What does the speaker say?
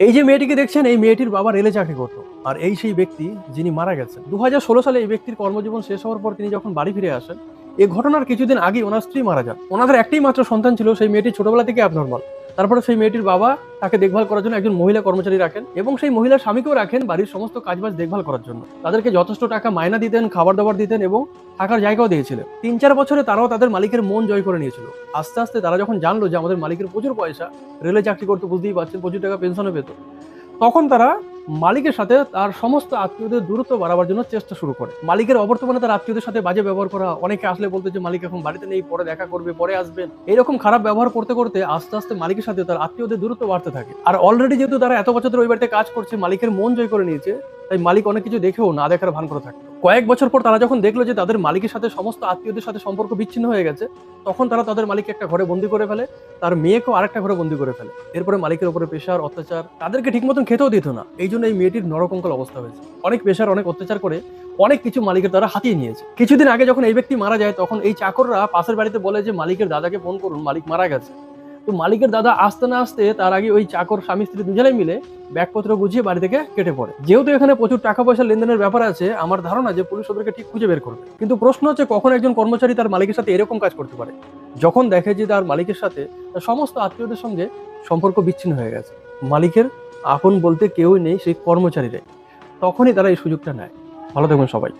এই যে মেয়েটিকে দেখছেন, এই মেয়েটির বাবা রেলে চাকরি করতো। আর এই সেই ব্যক্তি যিনি মারা গেছেন দু হাজার ষোলো সালে এই ব্যক্তির কর্মজীবন শেষ হওয়ার পর তিনি যখন বাড়ি ফিরে আসেন এই ঘটনার কিছুদিন আগে ওনার স্ত্রী মারা যান। ওনাদের একটাই মাত্র সন্তান ছিল, সেই মেয়েটি ছোটবেলা থেকে অ্যাবনর্মাল তারপরে সেই মেয়েটির বাবা তাকে দেখভাল করার জন্য একজন মহিলা কর্মচারী রাখেন এবং সেই মহিলার স্বামীকেও রাখেন বাড়ির সমস্ত কাজবাজ দেখভাল করার জন্য। তাদেরকে যথেষ্ট টাকা মায়না দিতেন খাবার দাবার দিতেন এবং থাকার জায়গাও দিয়েছিলেন। তিন চার বছরে তারাও তাদের মালিকের মন জয় করে নিয়েছিল। আস্তে আস্তে তারা যখন জানলো যে আমাদের মালিকের প্রচুর পয়সা, রেলে চাকরি করতে বুঝতেই পারছেন, প্রচুর টাকা পেনশনও পেত, তখন তারা মালিকের সাথে তার সমস্ত আত্মীয়দের দূরত্ব বাড়াবার জন্য চেষ্টা শুরু করে। মালিকের অবর্তমানে তার আত্মীয়দের সাথে বাজে ব্যবহার করা, অনেকে আসলে বলতে যে, মালিক এখন বাড়িতে নেই, পরে দেখা করবে, পরে আসবেন। এরকম খারাপ ব্যবহার করতে করতে আস্তে আস্তে মালিকের সাথে তার আত্মীয়দের দূরত্ব বাড়তে থাকে। আর অলরেডি যেহেতু তারা এত বছর ধরে ওই বাড়িতে কাজ করছে, মালিকের মন জয় করে নিয়েছে, তাই মালিক অনেক কিছু দেখেও না দেখার ভান করে থাকতো। কয়েক বছর পর তারা যখন দেখল যে তাদের মালিকের সাথে সমস্ত আত্মীয়দের সাথে সম্পর্ক বিচ্ছিন্ন হয়ে গেছে, তখন তারা তাদের মালিককে একটা ঘরে বন্দি করে ফেলে, তার মেয়েকেও আরেকটা ঘরে বন্দি করে ফেলে। এরপরে মালিকের উপরে পেশার অত্যাচার, তাদেরকে ঠিক মতন খেতেও দিত না। এই জন্য এই মেয়েটির নরকঙ্কল অবস্থা হয়েছে। অনেক পেশার অনেক অত্যাচার করে অনেক কিছু মালিকের তারা হাতিয়ে নিয়েছে। কিছুদিন আগে যখন এই ব্যক্তি মারা যায়, তখন এই চাকররা পাশের বাড়িতে বলে যে, মালিকের দাদাকে ফোন করুন, মালিক মারা গেছে। তো মালিকের দাদা আসতে না আসতে তার আগে ওই চাকর স্বামী স্ত্রী দুজনেই মিলে ব্যাগপত্র গুছিয়ে বাড়ি থেকে কেটে পড়ে। যেহেতু এখানে প্রচুর টাকা পয়সা লেনদেনের ব্যাপার আছে, আমার ধারণা যে পুলিশ ওদেরকে ঠিক খুঁজে বের করবে। কিন্তু প্রশ্ন হচ্ছে কখন একজন কর্মচারী তার মালিকের সাথে এরকম কাজ করতে পারে। যখন দেখে যে তার মালিকের সাথে তার সমস্ত আত্মীয়দের সঙ্গে সম্পর্ক বিচ্ছিন্ন হয়ে গেছে। মালিকের আপন বলতে কেউই নেই, সেই কর্মচারীরাই। তখনই তারা এই সুযোগটা নেয়। ভালো থাকবেন সবাই।